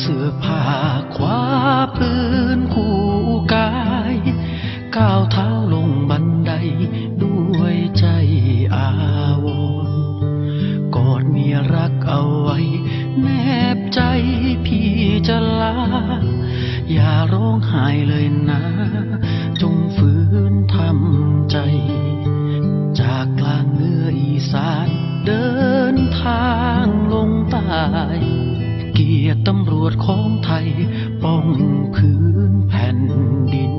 เสื้อผ้าคว้าพื้นคู่กาย ก้าวเท้าลงบันไดด้วยใจอาวรกอดเมียรักเอาไว้ แนบใจพี่จะลา อย่าร้องไห้เลยนะ เกียรติตำรวจของไทย ป้องพื้นแผ่นดิน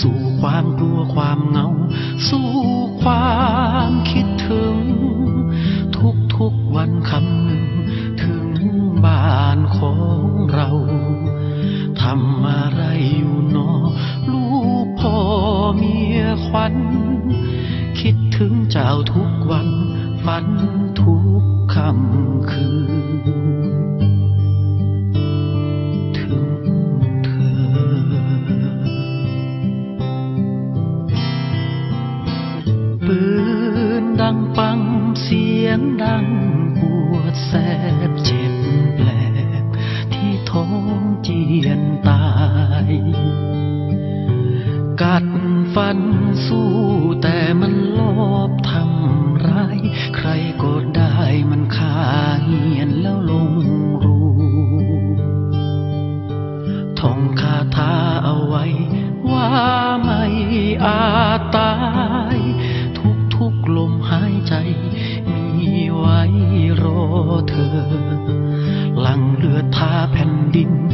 สู่ความกลัวความเหงา สู่ความคิดถึง ทุกทุกๆวันคำหนึ่งถึงบ้านของเราทำอะไรอยู่นอ ลูกพ่อเมียขวัญคิดถึงเจ้าทุกวันฝันทุกค่ำคืน ปังเสียงดังปวดแสบเจ็บแปลที่ท้องเจียนตาย กัดฟันสู้แต่มันลอบทำร้าย ใครก็ได้มันฆ่าเหียนแล้วลงรูท่องคาถาเอาไว้ ว่าไม่อาตา แ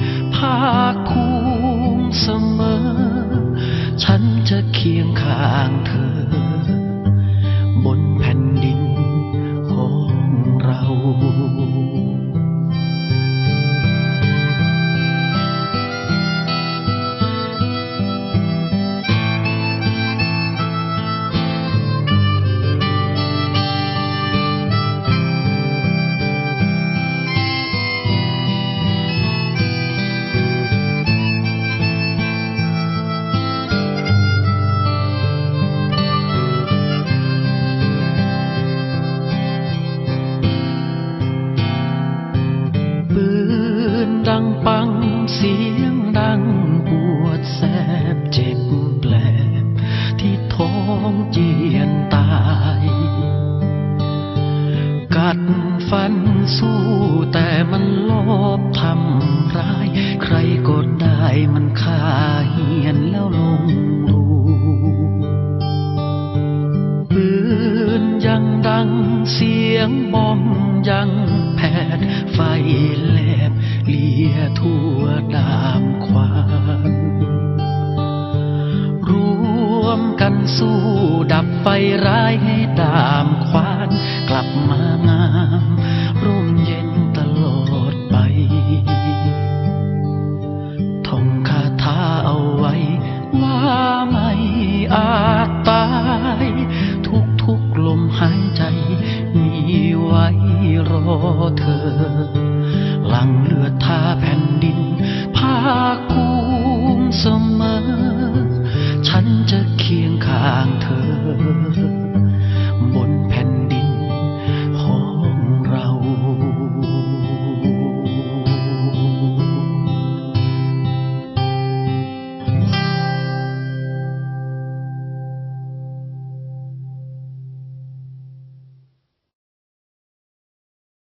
ดฟันสู้แต่มันลบทำร้าย ใครก็ได้มันฆ่าเหียนแล้วลงรูปืนยังดังเสียงบอมยังแผดไฟแลบเลียทั่วดามขวานรวมกันสู้ดับไฟร้ายให้ดามขวา Thơ